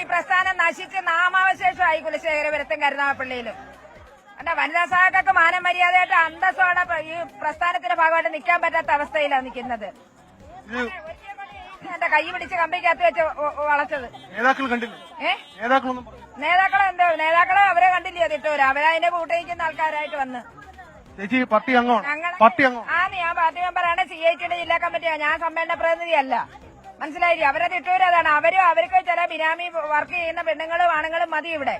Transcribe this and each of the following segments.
ഈ പ്രസ്ഥാനം നശിച്ച് നാമാവശേഷമായി കുലശേഖരപുരത്തും കരുനാഗപ്പള്ളിയിലും? എന്താ വനിതാ സഹാക്കൾക്ക് മാനം മര്യാദയായിട്ട് അന്തസ്സോടെ ഈ പ്രസ്ഥാനത്തിന്റെ ഭാഗമായിട്ട് നിൽക്കാൻ പറ്റാത്ത അവസ്ഥയിലാണ് നിൽക്കുന്നത്. എന്റെ കൈ പിടിച്ച് കമ്പിക്കകത്ത് വെച്ച് വളച്ചത്. നേതാക്കൾ കണ്ടില്ല? നേതാക്കളെ എന്തോ നേതാക്കളെ അവരെ കണ്ടില്ലേ തിട്ടൂര് അവരതിന്റെ കൂട്ടിരിക്കുന്ന ആൾക്കാരായിട്ട് വന്ന്. ചേച്ചി പാർട്ടി അംഗമാണ്. ഞങ്ങളെ പാർട്ടി അംഗം ആ ഞാൻ പാർട്ടി മെമ്പറാണ്. സി ഐ ടിയുടെ ജില്ലാ കമ്മിറ്റിയാണ്. ഞാൻ സമ്മേളന പ്രതിനിധിയല്ല. മനസ്സിലായില്ലേ? അവരെ ഇട്ടവരതാണ് അവരും അവർക്ക് ചില ബിനാമി വർക്ക് ചെയ്യുന്ന പെണ്ണുങ്ങളും ആണുങ്ങളും മതി ഇവിടെ.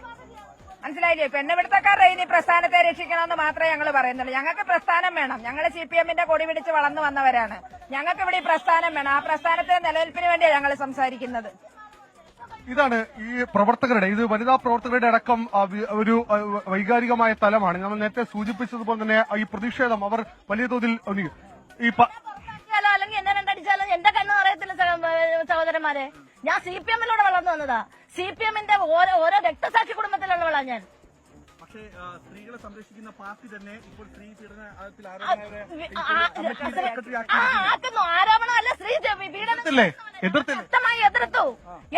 മനസ്സിലായില്ലേ? പെണ്ണുപിടുത്തക്കാരുടെ ഇനി പ്രസ്ഥാനത്തെ രക്ഷിക്കണമെന്ന് മാത്രമേ ഞങ്ങൾ പറയുന്നുള്ളൂ. ഞങ്ങൾക്ക് പ്രസ്ഥാനം വേണം. ഞങ്ങൾ സി പി എമ്മിന്റെ കൊടി പിടിച്ച് വളർന്നു വന്നവരാണ്. ഞങ്ങൾക്ക് ഇവിടെ ഈ പ്രസ്ഥാനം വേണം. ആ പ്രസ്ഥാനത്തിന്റെ നിലനിൽപ്പിന് വേണ്ടിയാണ് ഞങ്ങൾ സംസാരിക്കുന്നത്. ഇതാണ് ഈ പ്രവർത്തകരുടെ ഇത് വനിതാ പ്രവർത്തകരുടെ അടക്കം ഒരു വൈകാരികമായ തലമാണ്. നമ്മൾ നേരത്തെ സൂചിപ്പിച്ചതുപോലെ തന്നെ ഈ പ്രതിഷേധം അവർ വലിയ തോതിൽ ഈ അല്ലെങ്കിൽ എന്നെ എന്റെ കണ്ണ് അറിയത്തില്ല സഹോദരന്മാരെ ഞാൻ സി പി എമ്മിലൂടെ വളർന്നു വന്നതാ. സി പി എമ്മിന്റെ ഓരോ ഓരോ രക്തസാക്ഷി കുടുംബത്തിലുള്ളവളാ ഞാൻ. പക്ഷേ ആ, സ്ത്രീകളെ സംരക്ഷിക്കുന്ന പാർട്ടി തന്നെ ഇപ്പോൾ സ്ത്രീ പീഡനത്തിൽ ശക്തമായി എതിർത്തു.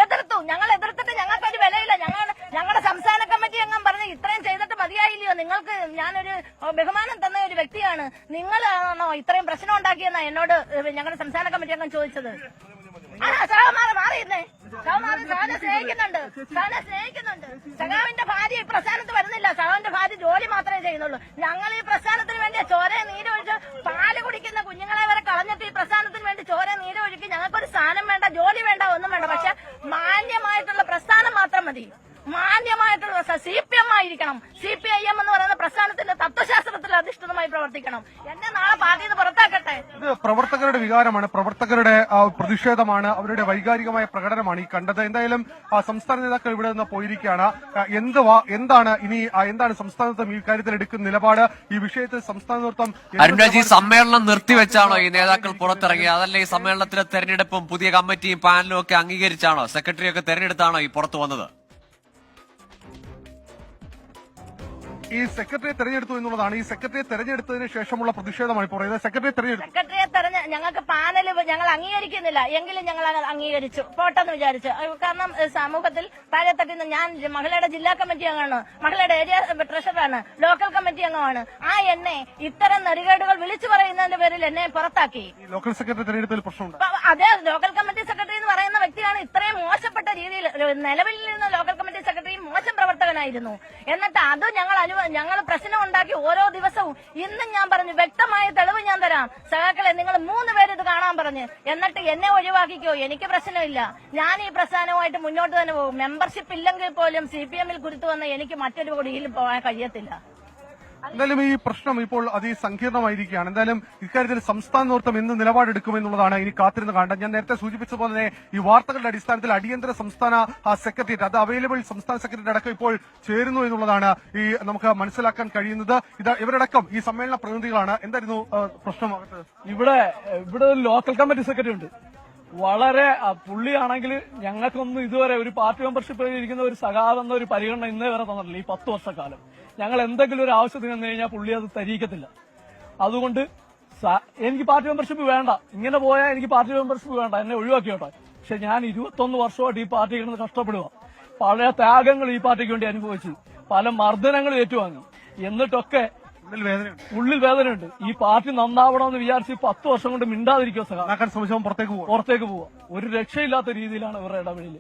എതിർത്തു. ഞങ്ങൾ എതിർത്തിട്ട് ഞങ്ങൾക്ക് ഒരു വിലയില്ല. ഞങ്ങൾ ഞങ്ങളുടെ സംസ്ഥാന കമ്മിറ്റി അംഗം പറഞ്ഞു ഇത്രയും ചെയ്തിട്ട് മതിയായില്ലയോ? നിങ്ങൾക്ക് ഞാനൊരു ബഹുമാനം തന്ന നിങ്ങളാണോ ഇത്രയും പ്രശ്നം ഉണ്ടാക്കിയെന്നാ എന്നോട് ഞങ്ങളുടെ സംസ്ഥാന കമ്മിറ്റി അംഗം ചോദിച്ചത്? ആ സഹമാറി മാറിയിരുന്നേ? സഹമാറി സഹനെ സ്നേഹിക്കുന്നുണ്ട്. സഹനെ സ്നേഹിക്കുന്നുണ്ട്. സഖാവിന്റെ ഭാര്യ ഈ പ്രസ്ഥാനത്ത് വരുന്നില്ല. സഖാവിന്റെ ഭാര്യ ജോലി മാത്രമേ ചെയ്യുന്നുള്ളൂ. ഞങ്ങൾ ഈ പ്രസ്ഥാനത്തിന് വേണ്ടി ചോരയെ നീരൊഴിച്ച് പാൽ കുടിക്കുന്ന കുഞ്ഞുങ്ങളെ വരെ കളഞ്ഞിട്ട് ഈ പ്രസ്ഥാനത്തിന് വേണ്ടി ചോര നീരൊഴുക്കി ഞങ്ങൾക്കൊരു സ്ഥാനം വേണ്ട ജോലി വേണ്ട ഒന്നും വേണ്ട പക്ഷെ മാന്യമായിട്ടുള്ള പ്രസ്ഥാനം മാത്രം മതി മാന്യമായിട്ടുള്ള സി പി എം ആയിരിക്കണം. സി പി ഐ എം എന്ന് പറയുന്ന പ്രസ്ഥാനത്തിന്റെ തത്വശാസ്ത്രത്തിൽ അധിഷ്ഠിതമായി പ്രവർത്തിക്കണം. എന്നെ നാളെ പാർട്ടിയിൽ നിന്ന് പുറത്താക്കട്ടെ. ഇത് പ്രവർത്തകരുടെ വികാരമാണ്. പ്രവർത്തകരുടെ പ്രതിഷേധമാണ്. അവരുടെ വൈകാരികമായ പ്രകടനമാണ് ഈ കണ്ടത്. എന്തായാലും ആ, സംസ്ഥാന നേതാക്കൾ ഇവിടെ നിന്ന് പോയിരിക്കുകയാണ്. എന്ത് എന്താണ് ഇനി എന്താണ് സംസ്ഥാനത്തും ഈ കാര്യത്തിൽ എടുക്കുന്ന നിലപാട്? ഈ വിഷയത്തിൽ സംസ്ഥാന നേതൃത്വം അരുൺരാജ് സമ്മേളനം നിർത്തിവെച്ചാണോ ഈ നേതാക്കൾ പുറത്തിറങ്ങിയത്? അതല്ല ഈ സമ്മേളനത്തിലെ തെരഞ്ഞെടുപ്പും പുതിയ കമ്മിറ്റിയും പാനലും ഒക്കെ അംഗീകരിച്ചാണോ? സെക്രട്ടറിയൊക്കെ തെരഞ്ഞെടുത്താണോ ഈ പുറത്തു വന്നത്? ഈ സെക്രട്ടറിയെ തെരഞ്ഞെടുത്തു എന്നുള്ളതാണ്. ഈ സെക്രട്ടറിയെ തെരഞ്ഞെടുത്തതിന് ശേഷമുള്ള പ്രതിഷേധമാണ് ഇപ്പോൾ പറയുന്നത്. സെക്രട്ടറിയെ തെരഞ്ഞെടുത്തു. സെക്രട്ടറിയെ തെരഞ്ഞ ഞങ്ങൾക്ക് പാനൽ ഞങ്ങൾ അംഗീകരിക്കുന്നില്ല. എങ്കിലും ഞങ്ങൾ അത് അംഗീകരിച്ചു. പോട്ടെന്ന് വിചാരിച്ചു. കാരണം സമൂഹത്തിൽ താഴെത്തട്ടിൽ നിന്ന് ഞാൻ മഹിളയുടെ ജില്ലാ കമ്മിറ്റി അംഗമാണ്. മഹിളയുടെ ഏരിയ ട്രഷറാണ് ലോക്കൽ കമ്മിറ്റി അംഗമാണ്. ആ എന്നെ ഇത്തരം നെറികേടുകൾ വിളിച്ചു പറയുന്നതിന്റെ പേരിൽ എന്നെ പുറത്താക്കി. ലോക്കൽ സെക്രട്ടറി തെരഞ്ഞെടുപ്പിൽ പ്രശ്നമുണ്ട്. അതെ ലോക്കൽ കമ്മിറ്റി സെക്രട്ടറി എന്ന് പറയുന്ന വ്യക്തിയാണ് ഇത്രയും മോശപ്പെട്ട രീതിയിൽ നിലവിൽ നിന്ന് ലോക്കൽ മോശം പ്രവർത്തകനായിരുന്നു. എന്നിട്ട് അത് ഞങ്ങൾ അനു ഞങ്ങൾ പ്രശ്നം ഉണ്ടാക്കി ഓരോ ദിവസവും ഇന്നും ഞാൻ പറഞ്ഞു വ്യക്തമായ തെളിവ് ഞാൻ തരാം. സഹാക്കളെ നിങ്ങൾ മൂന്ന് പേര് ഇത് കാണാൻ പറഞ്ഞ്. എന്നിട്ട് എന്നെ ഒഴിവാക്കിക്കോ എനിക്ക് പ്രശ്നമില്ല. ഞാൻ ഈ പ്രസ്ഥാനവുമായിട്ട് മുന്നോട്ട് തന്നെ പോകും. മെമ്പർഷിപ്പ് ഇല്ലെങ്കിൽ പോലും സി പി എമ്മിൽ കുരുത്തു വന്ന എനിക്ക് മറ്റൊരു കൊടിയിൽ പോകാൻ കഴിയത്തില്ല. എന്തായാലും ഈ പ്രശ്നം ഇപ്പോൾ അതിസങ്കീർണമായിരിക്കുകയാണ്. എന്തായാലും ഇക്കാര്യത്തിൽ സംസ്ഥാന നേതൃത്വം എന്ത് നിലപാടെടുക്കുമെന്നുള്ളതാണ് ഇനി കാത്തിരുന്ന് കാണേണ്ടത്. ഞാൻ നേരത്തെ സൂചിപ്പിച്ചതുപോലെ തന്നെ ഈ വാർത്തകളുടെ അടിസ്ഥാനത്തിൽ അടിയന്തര സംസ്ഥാന സെക്രട്ടേറിയറ്റ് അത് അവൈലബിൾ സംസ്ഥാന സെക്രട്ടേറിയറ്റ് അടക്കം ഇപ്പോൾ ചേരുന്നു എന്നുള്ളതാണ് ഈ നമുക്ക് മനസ്സിലാക്കാൻ കഴിയുന്നത്. ഇത് ഇവരടക്കം ഈ സമ്മേളന പ്രതിനിധികളാണ്. എന്തായിരുന്നു പ്രശ്നം? ഇവിടെ ഇവിടെ ലോക്കൽ കമ്മിറ്റി സെക്രട്ടറി ഉണ്ട്. വളരെ പുള്ളിയാണെങ്കിൽ ഞങ്ങൾക്കൊന്നും ഇതുവരെ ഒരു പാർട്ടി മെമ്പർഷിപ്പ് ഇരിക്കുന്ന ഒരു സഖാവെന്ന ഒരു പരിഗണന ഇന്നേ വരെ തന്നിട്ടില്ല ഈ പത്ത് വർഷക്കാലം. ഞങ്ങൾ എന്തെങ്കിലും ഒരു ആവശ്യത്തിന് വന്നു കഴിഞ്ഞാൽ പുള്ളി അത് തരിക്കത്തില്ല അതുകൊണ്ട് എനിക്ക് പാർട്ടി മെമ്പർഷിപ്പ് വേണ്ട. ഇങ്ങനെ പോയാൽ എനിക്ക് പാർട്ടി മെമ്പർഷിപ്പ് വേണ്ട. എന്നെ ഒഴിവാക്കി കേട്ടോ പക്ഷെ ഞാൻ ഇരുപത്തൊന്ന് വർഷമായിട്ട് ഈ പാർട്ടി കിടന്ന് കഷ്ടപ്പെടുക പല ത്യാഗങ്ങൾ ഈ പാർട്ടിക്ക് വേണ്ടി അനുഭവിച്ചു. പല മർദ്ദനങ്ങൾ ഏറ്റുവാങ്ങി. എന്നിട്ടൊക്കെ ഉള്ളിൽ വേദനയുണ്ട്. ഉള്ളിൽ വേദനയുണ്ട്. ഈ പാർട്ടി നന്നാവണമെന്ന് വിചാരിച്ച് പത്ത് വർഷം കൊണ്ട് മിണ്ടാതിരിക്കുക സഹ ശ്രമിച്ചവൻ പുറത്തേക്ക് പോവുക. ഒരു രക്ഷയില്ലാത്ത രീതിയിലാണ് ഇവരുടെ ഇടപെടൽ.